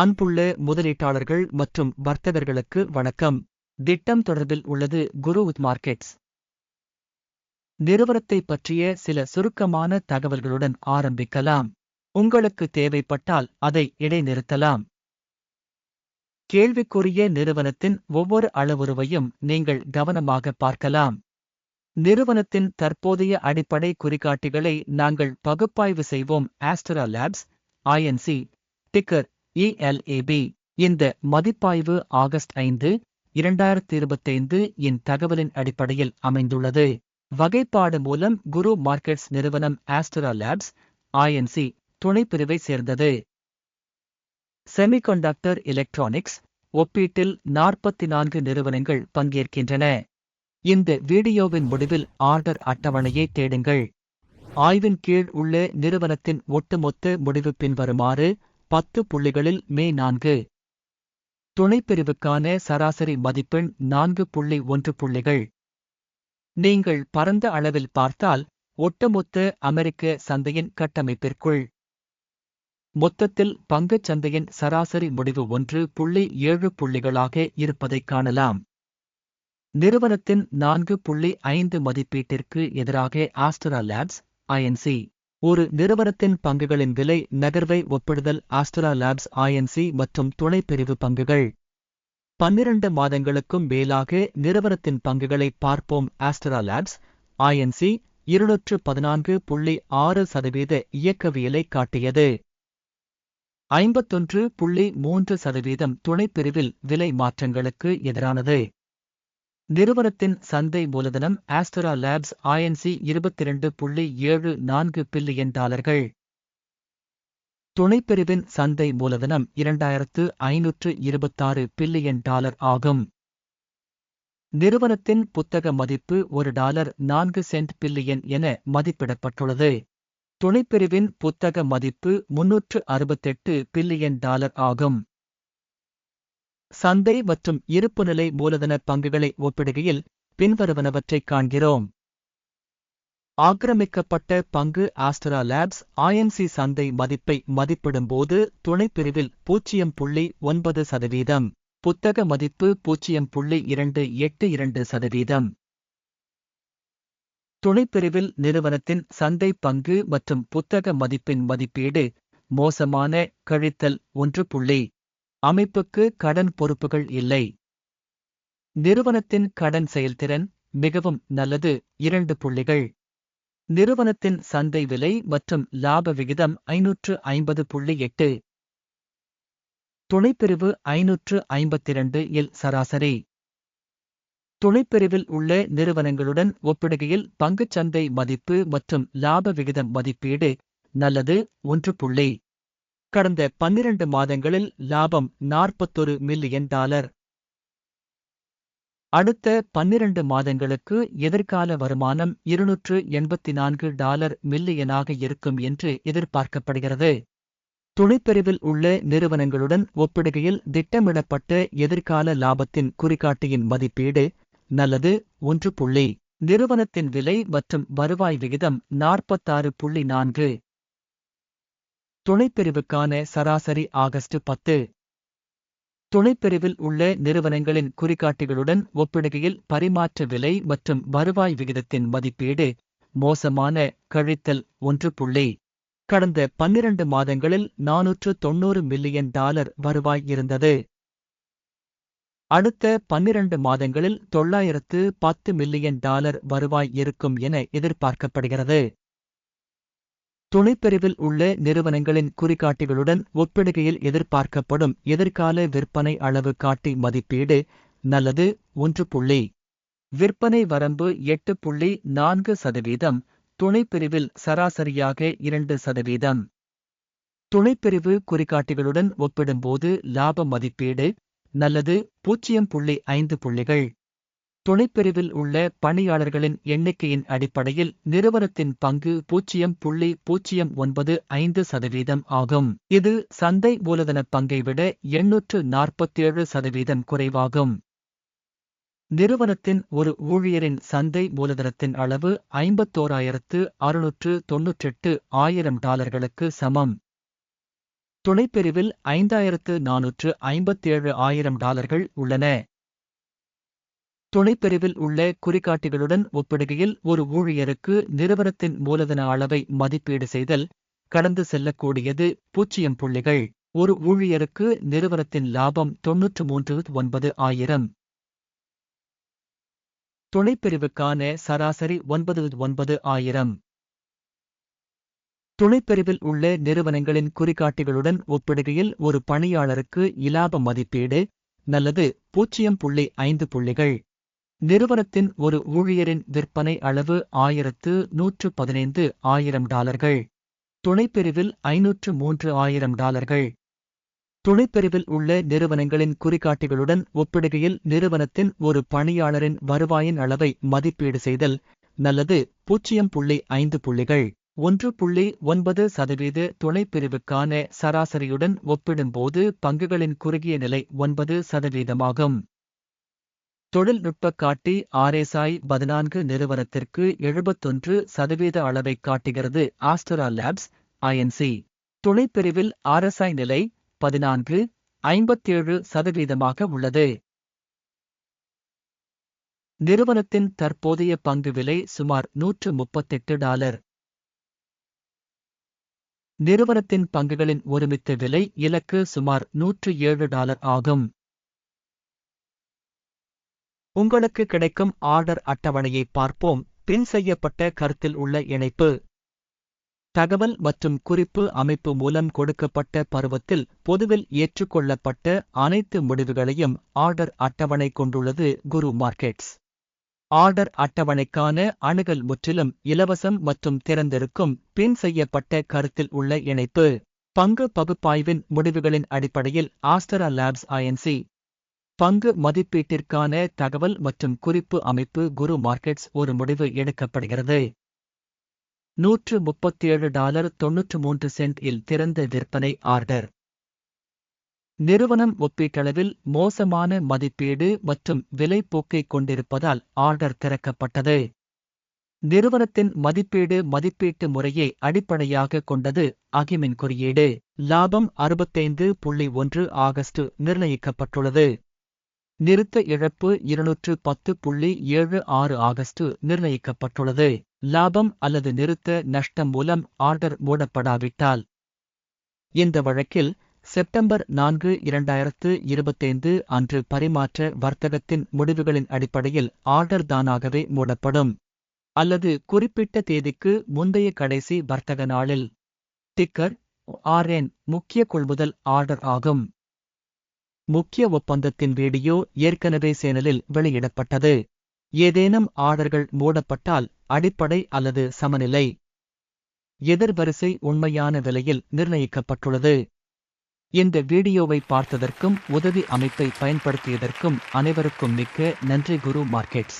அன்புள்ள முதலீட்டாளர்கள் மற்றும் வர்த்தகர்களுக்கு வணக்கம். திட்டம் தொடர்பில் உள்ளது குரு வித் மார்க்கெட்ஸ். நிறுவனத்தை பற்றிய சில சுருக்கமான தகவல்களுடன் ஆரம்பிக்கலாம். உங்களுக்கு தேவைப்பட்டால் அதை இடைநிறுத்தலாம் கேள்விக்குரிய நிறுவனத்தின் ஒவ்வொரு அளவுருவையும் நீங்கள் கவனமாக பார்க்கலாம். நிறுவனத்தின் தற்போதைய அடிப்படை குறிகாட்டிகளை நாங்கள் பகுப்பாய்வு செய்வோம். Astra Labs INC ticker ALAB இந்த மதிப்பாய்வு ஆகஸ்ட் ஐந்து இரண்டாயிரத்தி இருபத்தைந்து இன் தகவலின் அடிப்படையில் அமைந்துள்ளது. வகைப்பாடு மூலம் குரு மார்க்கெட்ஸ் நிறுவனம் ஆஸ்ட்ரா லேப்ஸ் ஐஎன்சி துணைப்பிரிவை சேர்ந்தது. செமிகண்டக்டர் எலக்ட்ரானிக்ஸ் ஒப்பீட்டில் நாற்பத்தி நான்கு நிறுவனங்கள் பங்கேற்கின்றன. இந்த வீடியோவின் முடிவில் ஆர்டர் அட்டவணையை தேடுங்கள். ஆய்வின் கீழ் உள்ள நிறுவனத்தின் ஒட்டுமொத்த முடிவு பின்வருமாறு பத்து புள்ளிகளில் மே நான்கு. துணைப்பிரிவுக்கான சராசரி மதிப்பெண் நான்கு புள்ளி ஒன்று புள்ளிகள். நீங்கள் பரந்த அளவில் பார்த்தால் ஒட்டுமொத்த அமெரிக்க சந்தையின் கட்டமைப்பிற்குள். மொத்தத்தில் பங்குச் சந்தையின் சராசரி முடிவு ஒன்று புள்ளி ஏழு புள்ளிகளாக இருப்பதைக் காணலாம். நிறுவனத்தின் நான்கு புள்ளி ஐந்து மதிப்பீட்டிற்கு எதிராக ஆஸ்ட்ரா லேப்ஸ் ஐஎன்சி ஒரு நிறுவனத்தின் பங்குகளின் விலை நகர்வை ஒப்பிடுதல் ஆஸ்ட்ரா லேப்ஸ் ஐஎன்சி மற்றும் துணைப்பிரிவு பங்குகள். பன்னிரண்டு மாதங்களுக்கும் மேலாக நிறுவனத்தின் பங்குகளை பார்ப்போம் ஆஸ்ட்ரா லேப்ஸ் ஐஎன்சி இருநூற்று பதினான்கு புள்ளி ஆறு சதவீத இயக்கவியலை காட்டியது. ஐம்பத்தொன்று புள்ளி மூன்று சதவீதம் துணைப்பிரிவில் விலை மாற்றங்களுக்கு எதிரானது. நிறுவனத்தின் சந்தை மூலதனம் ஆஸ்டரா லேப்ஸ் ஐஎன்சி இருபத்தி இரண்டு புள்ளி ஏழு நான்கு பில்லியன் டாலர்கள். துணைப்பிரிவின் சந்தை மூலதனம் இரண்டாயிரத்து ஐநூற்று இருபத்தாறு பில்லியன் டாலர் ஆகும். நிறுவனத்தின் புத்தக மதிப்பு ஒரு டாலர் நான்கு சென்ட் பில்லியன் என மதிப்பிடப்பட்டுள்ளது. துணைப்பிரிவின் புத்தக மதிப்பு முன்னூற்று அறுபத்தெட்டு பில்லியன் டாலர் ஆகும். சந்தை மற்றும் இருப்புநிலை மூலதன பங்குகளை ஒப்பிடுகையில் பின்வருவனவற்றைக் காண்கிறோம். ஆக்கிரமிக்கப்பட்ட பங்கு ஆஸ்டரா லேப்ஸ் ஐஎன்சி சந்தை மதிப்பை மதிப்பிடும்போது துணைப்பிரிவில் பூஜ்ஜியம் புள்ளி ஒன்பது சதவீதம் புத்தக மதிப்பு பூஜ்ஜியம் புள்ளி இரண்டு எட்டு இரண்டு சதவீதம். துணைப்பிரிவில் நிறுவனத்தின் சந்தை பங்கு மற்றும் புத்தக மதிப்பின் மதிப்பீடு மோசமான கழித்தல் ஒன்று புள்ளி அமைப்புக்கு கடன் பொறுப்புகள் இல்லை. நிறுவனத்தின் கடன் செயல்திறன் மிகவும் நல்லது. இரண்டு புள்ளிகள். நிறுவனத்தின் சந்தை விலை மற்றும் லாப விகிதம் ஐநூற்று ஐம்பது புள்ளி எட்டு. துணைப்பிரிவு ஐநூற்று ஐம்பத்திரண்டு இல் சராசரி. துணைப்பிரிவில் உள்ள நிறுவனங்களுடன் ஒப்பிடுகையில் பங்குச்சந்தை மதிப்பு மற்றும் லாப விகிதம் மதிப்பீடு நல்லது. ஒன்று புள்ளி. கடந்த பன்னிரண்டு மாதங்களில் லாபம் நாற்பத்தொரு மில்லியன் டாலர். அடுத்த பன்னிரண்டு மாதங்களுக்கு எதிர்கால வருமானம் இருநூற்று எண்பத்தி நான்கு டாலர் மில்லியனாக இருக்கும் என்று எதிர்பார்க்கப்படுகிறது. துணைப்பிரிவில் உள்ள நிறுவனங்களுடன் ஒப்பிடுகையில் திட்டமிடப்பட்ட எதிர்கால லாபத்தின் குறிகாட்டியின் மதிப்பீடு நல்லது ஒன்று புள்ளி. நிறுவனத்தின் விலை மற்றும் வருவாய் விகிதம் நாற்பத்தாறு புள்ளி நான்கு. துணைப்பிரிவுக்கான சராசரி ஆகஸ்ட் பத்து. துணைப்பிரிவில் உள்ள நிறுவனங்களின் குறிகாட்டிகளுடன் ஒப்பிடுகையில் பரிமாற்ற விலை மற்றும் வருவாய் விகிதத்தின் மதிப்பீடு மோசமான கழித்தல் ஒன்று புள்ளி. கடந்த பன்னிரண்டு மாதங்களில் நானூற்று தொன்னூறு மில்லியன் டாலர் வருவாய் இருந்தது. அடுத்த பன்னிரண்டு மாதங்களில் தொள்ளாயிரத்து பத்து மில்லியன் டாலர் வருவாய் இருக்கும் என எதிர்பார்க்கப்படுகிறது. துணைப்பிரிவில் உள்ள நிறுவனங்களின் குறிகாட்டிகளுடன் ஒப்பிடுகையில் எதிர்பார்க்கப்படும் எதிர்கால விற்பனை அளவு காட்டி மதிப்பீடு நல்லது ஒன்று புள்ளி. விற்பனை வரம்பு எட்டு புள்ளி நான்கு சதவீதம். துணைப்பிரிவில் சராசரியாக இரண்டு சதவீதம். துணைப்பிரிவு குறிகாட்டிகளுடன் ஒப்பிடும்போது லாப மதிப்பீடு நல்லது பூஜ்ஜியம் புள்ளி ஐந்து புள்ளிகள். துணைப்பிரிவில் உள்ள பணியாளர்களின் எண்ணிக்கையின் அடிப்படையில் நிறுவனத்தின் பங்கு பூஜ்ஜியம் புள்ளி பூஜ்ஜியம் ஒன்பது ஐந்து சதவீதம் ஆகும். இது சந்தை மூலதன பங்கை விட எண்ணூற்று நாற்பத்தேழு சதவீதம் குறைவாகும். நிறுவனத்தின் ஒரு ஊழியரின் சந்தை மூலதனத்தின் அளவு ஐம்பத்தோராயிரத்து அறுநூற்று தொன்னூற்றெட்டு ஆயிரம் டாலர்களுக்கு சமம். துணைப்பிரிவில் ஐந்தாயிரத்து நானூற்று ஐம்பத்தேழு ஆயிரம் டாலர்கள் உள்ளன. துணைப்பிரிவில் உள்ள குறிகாட்டிகளுடன் ஒப்பிடுகையில் ஒரு ஊழியருக்கு நிறுவனத்தின் மூலதன அளவை மதிப்பீடு செய்தல் கடந்து செல்லக்கூடியது பூஜ்ஜியம் புள்ளிகள். ஒரு ஊழியருக்கு நிறுவனத்தின் லாபம் தொன்னூற்று மூன்று ஒன்பது ஆயிரம். துணைப்பிரிவுக்கான சராசரி ஒன்பது ஒன்பது ஆயிரம். துணைப்பிரிவில் உள்ள நிறுவனங்களின் குறிகாட்டிகளுடன் ஒப்பிடுகையில் ஒரு பணியாளருக்கு இலாப மதிப்பீடு நல்லது பூஜ்ஜியம் புள்ளி ஐந்து புள்ளிகள். நிறுவனத்தின் ஒரு ஊழியரின் விற்பனை அளவு ஆயிரத்து நூற்று பதினைந்து ஆயிரம் டாலர்கள். துணைப்பிரிவில் ஐநூற்று மூன்று ஆயிரம் டாலர்கள். துணைப்பிரிவில் உள்ள நிறுவனங்களின் குறிகாட்டிகளுடன் ஒப்பிடுகையில் நிறுவனத்தின் ஒரு பணியாளரின் வருவாயின் அளவை மதிப்பீடு செய்தல் நல்லது. பூஜ்ஜியம் புள்ளி ஐந்து புள்ளிகள். ஒன்று புள்ளி ஒன்பது சதவீத துணைப்பிரிவுக்கான சராசரியுடன் ஒப்பிடும்போது பங்குகளின் குறுகிய நிலை ஒன்பது சதவீதமாகும். தொழில்நுட்ப காட்டி ஆர்எஸ்ஐ பதினான்கு நிறுவனத்திற்கு எழுபத்தொன்று சதவீத அளவை காட்டுகிறது ஆஸ்டரா லேப்ஸ் ஐஎன்சி துணைப்பிரிவில் ஆர்எஸ்ஐ நிலை பதினான்கு ஐம்பத்தேழு சதவீதமாக உள்ளது. நிறுவனத்தின் தற்போதைய பங்கு விலை சுமார் நூற்று முப்பத்தெட்டு டாலர். நிறுவனத்தின் பங்குகளின் ஒருமித்த விலை இலக்கு சுமார் நூற்று ஏழு டாலர் ஆகும். உங்களுக்கு கிடைக்கும் ஆர்டர் அட்டவணையை பார்ப்போம். பின் செய்யப்பட்ட கருத்தில் உள்ள இணைப்பு. தகவல் மற்றும் குறிப்பு அமைப்பு மூலம் கொடுக்கப்பட்ட பருவத்தில் பொதுவில் ஏற்றுக்கொள்ளப்பட்ட அனைத்து முடிவுகளையும் ஆர்டர் அட்டவணை கொண்டுள்ளது குரு மார்க்கெட்ஸ். ஆர்டர் அட்டவணைக்கான அணுகல் முற்றிலும் இலவசம் மற்றும் திறந்திருக்கும். பின் செய்யப்பட்ட கருத்தில் உள்ள இணைப்பு. பங்கு பகுப்பாய்வின் முடிவுகளின் அடிப்படையில் ஆஸ்டரா லேப்ஸ் ஐஎன்சி பங்கு மதிப்பீட்டிற்கான தகவல் மற்றும் குறிப்பு அமைப்பு குரு மார்க்கெட்ஸ் ஒரு முடிவு எடுக்கப்படுகிறது. நூற்று முப்பத்தேழு டாலர் தொன்னூற்று மூன்று சென்ட் இல் திறந்த விற்பனை ஆர்டர். நிறுவனம் ஒப்பீட்டளவில் மோசமான மதிப்பீடு மற்றும் விலை போக்கை கொண்டிருப்பதால் ஆர்டர் திறக்கப்பட்டது. நிறுவனத்தின் மதிப்பீடு மதிப்பீட்டு முறையை அடிப்படையாக கொண்டது அகிமின் குறியீடு. லாபம் அறுபத்தைந்து புள்ளி ஒன்று ஆகஸ்ட் நிர்ணயிக்கப்பட்டுள்ளது. நிறுத்த இழப்பு இருநூற்று பத்து புள்ளி ஏழு ஆறு ஆகஸ்ட் நிர்ணயிக்கப்பட்டுள்ளது. லாபம் அல்லது நிறுத்த நஷ்டம் மூலம் ஆர்டர் மூடப்படாவிட்டால். இந்த வழக்கில் செப்டம்பர் நான்கு இரண்டாயிரத்து இருபத்தைந்து அன்று பரிமாற்ற வர்த்தகத்தின் முடிவுகளின் அடிப்படையில் ஆர்டர் தானாகவே மூடப்படும். அல்லது குறிப்பிட்ட தேதிக்கு முந்தைய கடைசி வர்த்தக நாளில். டிக்கர் ஆர்என் முக்கிய கொள்முதல் ஆர்டர் ஆகும். முக்கிய ஒப்பந்தத்தின் வீடியோ ஏற்கனவே சேனலில் வெளியிடப்பட்டது. ஏதேனும் ஆர்டர்கள் மூடப்பட்டால் அடிப்படை அல்லது சமநிலை. எதிர்வரிசை உண்மையான விலையில் நிர்ணயிக்கப்பட்டுள்ளது. இந்த வீடியோவை பார்த்ததற்கும் உதவி அமைப்பை பயன்படுத்தியதற்கும் அனைவருக்கும் மிக்க நன்றி குரு மார்க்கெட்ஸ்.